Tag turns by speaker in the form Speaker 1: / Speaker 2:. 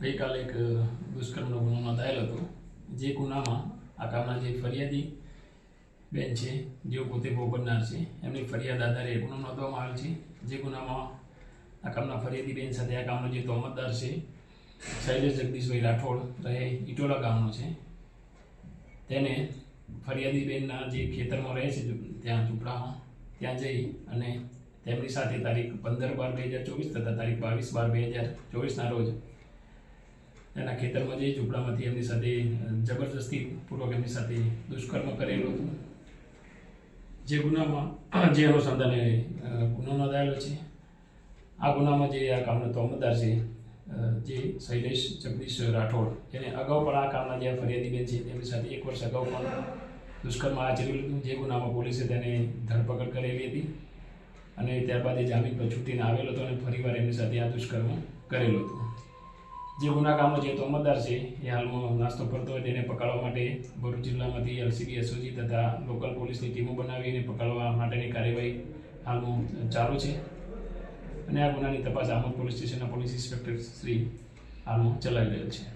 Speaker 1: ગઈકાલે એક દુષ્કર્મનો ગુનો નોંધાયેલો હતો. જે ગુનામાં આ કામના જે ફરિયાદી બેન છે, જેઓ પોતે ભોગ બનનાર છે, એમની ફરિયાદ આધારે ગુનો નોંધવામાં આવેલ છે. જે ગુનામાં આ કામના ફરિયાદી બેન સાથે આ કામનો જે તોમતદાર છે, શૈલેષ જગદીશભાઈ રાઠોડ રહે ઇટોલા ગામનો છે. તેને ફરિયાદી બેનના જે ખેતરમાં રહે છે, ત્યાં ઝૂંપડામાં, ત્યાં જઈ અને તેમની સાથે તારીખ પંદર બાર બે હજાર ચોવીસ તથા તારીખ બાવીસ બાર બે હજાર ચોવીસના રોજ એના ખેતરમાં જઈ ઝૂંપડામાંથી એમની સાથે અ, જબરજસ્તી પૂર્વક એમની સાથે દુષ્કર્મ કરેલું હતું. જે ગુનામાં જે અનુસંધાને ગુનો નોંધાયેલો છે. આ ગુનામાં જે આ કામનો તોમતદાર છે જે શૈલેષ જગદીશ રાઠોડ એને અગાઉ પણ આ કામના જે ફરિયાદીબેન છે તેમની સાથે એક વર્ષ અગાઉ પણ દુષ્કર્મ આચરેલું હતું. જે ગુનામાં પોલીસે તેને ધરપકડ કરેલી હતી અને ત્યારબાદ એ જામીન પર છૂટીને આવેલો હતો અને ફરીવાર એમની સાથે આ દુષ્કર્મ કરેલું હતું. જે ગુના કામનો જે તોમતદાર છે, એ હાલમાં નાસ્તો કરતો હોય તેને પકડવા માટે ભરૂચ જિલ્લામાંથી એલસીબી એસઓજી તથા લોકલ પોલીસની ટીમો બનાવીને પકડવા માટેની કાર્યવાહી હાલમાં ચાલુ છે. અને આ ગુનાની તપાસ આમોદ પોલીસ સ્ટેશનના પોલીસ ઇન્સ્પેક્ટર શ્રી હાલમાં ચલાવી રહેલ છે.